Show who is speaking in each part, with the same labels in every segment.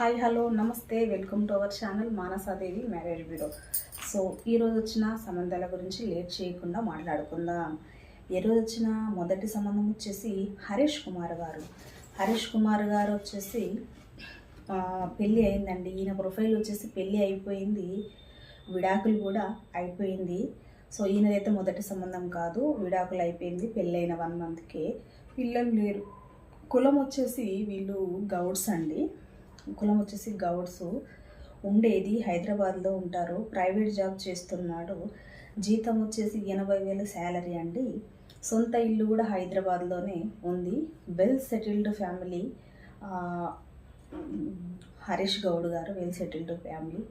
Speaker 1: Hi hello namaste welcome to our channel Manasadevi marriage bureau. So ఈరోజు వచ్చిన సంబంధాల గురించి లేట్ చేయకుండా మాట్లాడుకుందాం. ఈరోజు వచ్చిన మొదటి సంబంధం వచ్చేసి హరీష్ కుమార్ గారు. హరీష్ కుమార్ గారు వచ్చేసి పెళ్ళి అయిందండి. ఈయన ప్రొఫైల్ వచ్చేసి పెళ్ళి అయిపోయింది. విడాకులు కూడా అయిపోయింది. సో ఈయనదైతే మొదటి సంబంధం కాదు. విడాకులు అయిపోయింది పెళ్ళైన వన్ మంత్కే. పిల్లలు లేరు. కులం వచ్చేసి వీళ్ళు గౌడ్స్ అండి. కులం వచ్చేసి గౌడ్స్. ఉండేది హైదరాబాద్లో ఉంటారు. ప్రైవేట్ జాబ్ చేస్తున్నాడు. జీతం వచ్చేసి ఎనభై వేల శాలరీ అండి. సొంత ఇల్లు కూడా హైదరాబాద్లోనే ఉంది. Well settled family. Harish Goud garu well settled family.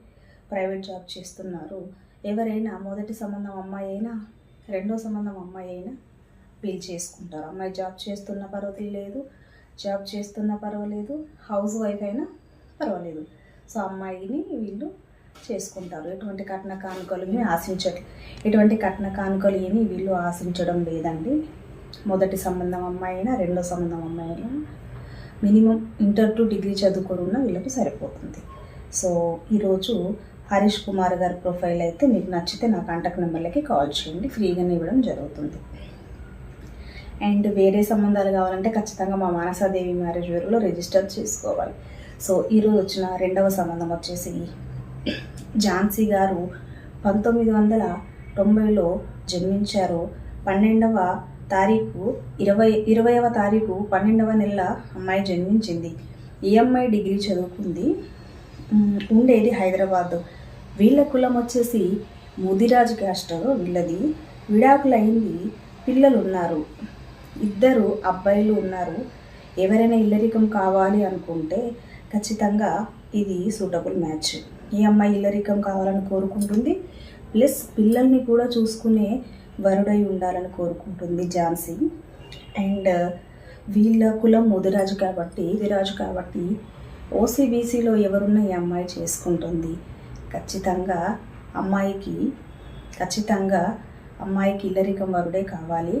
Speaker 1: Private job చేస్తున్నారు. ఎవరైనా మొదటి సంబంధం అమ్మాయి అయినా రెండో సంబంధం అమ్మాయి అయినా వీళ్ళు చేసుకుంటారు. అమ్మాయి జాబ్ చేస్తున్న పర్వాలేదు జాబ్ చేస్తున్న పర్వాలేదు. హౌస్ వైఫ్ అయినా పర్వాలేదు. సో అమ్మాయిని వీళ్ళు చేసుకుంటారు. ఎటువంటి కట్న కానుకలు ఏమీ ఆశించట్లేదు ఎటువంటి కట్న కానుకలు ఏమి వీళ్ళు ఆశించడం లేదండి. మొదటి సంబంధం అమ్మాయి అయినా రెండో సంబంధం అమ్మాయి అయినా మినిమం ఇంటర్ టు డిగ్రీ చదువుకొని ఉన్న వీళ్ళకి సరిపోతుంది. సో ఈరోజు హరీష్ కుమార్ గారి ప్రొఫైల్ అయితే మీకు నచ్చితే నా కాంటాక్ట్ నెంబర్లకి కాల్ చేయండి. ఫ్రీగానే ఇవ్వడం జరుగుతుంది. అండ్ వేరే సంబంధాలు కావాలంటే ఖచ్చితంగా మా మానసాదేవి మ్యారేజ్ వేరులో రిజిస్టర్ చేసుకోవాలి. సో ఈరోజు వచ్చిన రెండవ సంబంధం వచ్చేసి ఝాన్సీ గారు పంతొమ్మిది వందల తొంభైలో జన్మించారు. పన్నెండవ తారీఖు ఇరవై ఇరవైవ తారీఖు పన్నెండవ నెల అమ్మాయి జన్మించింది. ఈ అమ్మాయి డిగ్రీ చదువుకుంది. ఉండేది హైదరాబాద్. వీళ్ళ కులం వచ్చేసి ముదిరాజు క్యాస్ట్ వీళ్ళది. విడాకులైంది పిల్లలు ఉన్నారు ఇద్దరు అబ్బాయిలు ఉన్నారు. ఎవరైనా ఇల్లరికం కావాలి అనుకుంటే ఖచ్చితంగా ఇది సూటబుల్ మ్యాచ్. ఈ అమ్మాయి ఇల్లరికం కావాలని కోరుకుంటుంది. ప్లస్ పిల్లల్ని కూడా చూసుకునే వరుడై ఉండాలని కోరుకుంటుంది ఝాన్సీ. అండ్ వీళ్ళ కులం ముదిరాజు కాబట్టి ముదిరాజు కాబట్టి ఓసీబీసీలో ఎవరున్న ఈ అమ్మాయి చేసుకుంటుంది. ఖచ్చితంగా అమ్మాయికి ఖచ్చితంగా అమ్మాయికి ఇల్లరికం వారుడే కావాలి.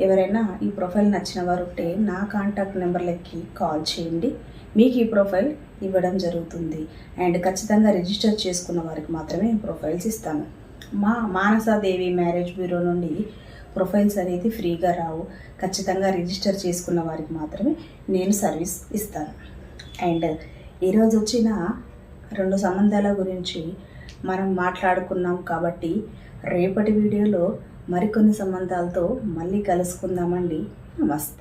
Speaker 1: ఎవరైనా ఈ ప్రొఫైల్ నచ్చిన వారు ఉంటే నా కాంటాక్ట్ నెంబర్లకి కాల్ చేయండి. మీకు ఈ ప్రొఫైల్ ఇవ్వడం జరుగుతుంది. అండ్ ఖచ్చితంగా రిజిస్టర్ చేసుకున్న వారికి మాత్రమే ప్రొఫైల్స్ ఇస్తాను. మా మానసాదేవి మ్యారేజ్ బ్యూరో నుండి ప్రొఫైల్స్ అనేది ఫ్రీగా రావు. ఖచ్చితంగా రిజిస్టర్ చేసుకున్న వారికి మాత్రమే నేను సర్వీస్ ఇస్తాను. అండ్ ఈరోజు వచ్చిన రెండు సంబంధాల గురించి మనం మాట్లాడుకున్నాం కాబట్టి రేపటి వీడియోలో మరికొన్ని సంబంధాలతో మళ్ళీ కలుసుకుందామండి. నమస్తే.